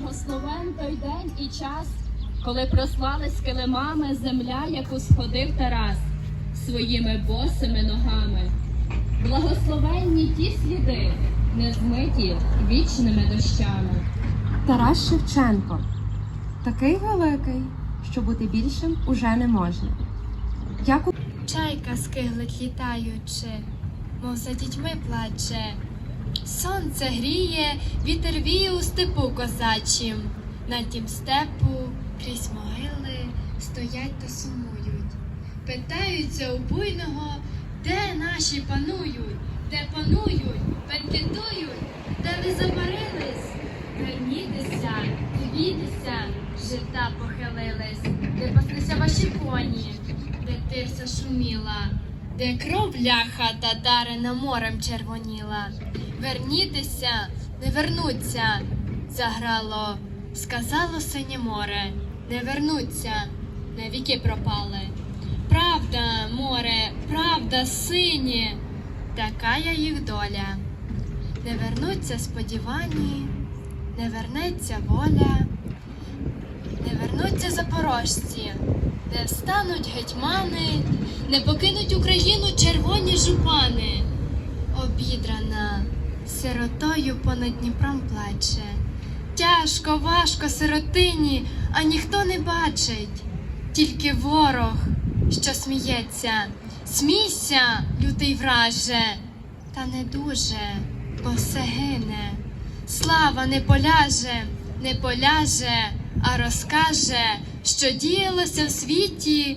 Благословен той день і час, коли прослались килимами земля, яку сходив Тарас своїми босими ногами. Благословенні ті сліди, не змиті вічними дощами. Тарас Шевченко такий великий, що бути більшим уже не можна. Як Чайка скиглить літаючи, мов за дітьми плаче. Сонце гріє, вітер віє у степу козачим. На тім степу крізь могили стоять та сумують. Питаються у буйного, де наші панують, де панують, бенкетують, де ви забарились. Вернітеся, дивіться, жита похилились, де паслися ваші коні, де тирса шуміла, де кров ляха татарина морем червоніла. Вернітеся, не вернуться, заграло, сказало синє море, не вернуться, навіки пропали. Правда, море, правда, синє, така я їх доля. Не вернуться сподівані, не вернеться воля, не вернуться запорожці, не встануть гетьмани, не покинуть Україну червоні жупани. Сиротою понад Дніпром плаче. Тяжко, важко сиротині, а ніхто не бачить, тільки ворог, що сміється. Смійся, лютий враже, та не дуже, бо все гине. Слава не поляже, не поляже, а розкаже, що діялося в світі,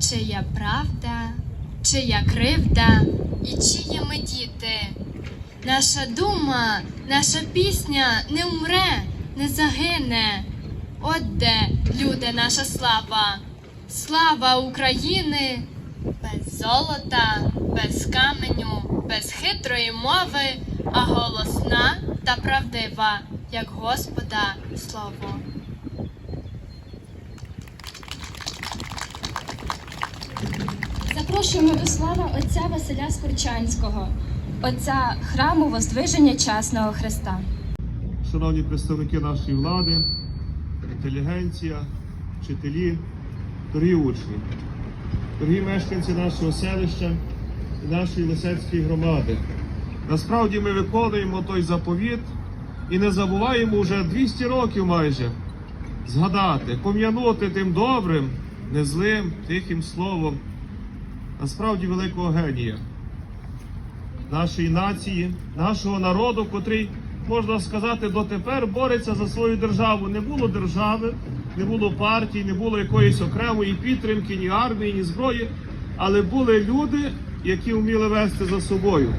чия правда, чия кривда і чиї ми діти. Наша дума, наша пісня не умре, не загине. От де, люди, наша слава, слава України, без золота, без каменю, без хитрої мови, а голосна та правдива, як Господа слово. Запрошуємо до слава отця Василя Скорчанського, отця храму Воздвиження Часного Христа. шановні представники нашої влади, інтелігенція, вчителі, дорогі учні, дорогі мешканці нашого селища і нашої Лисецької громади. Насправді ми виконуємо той заповіт і не забуваємо вже 200 років майже згадати, пом'янути тим добрим, незлим, тихим словом, насправді великого генія нашої нації, нашого народу, котрий, можна сказати, дотепер бореться за свою державу. Не було держави, не було партій, не було якоїсь окремої підтримки, ні армії, ні зброї, але були люди, які вміли вести за собою.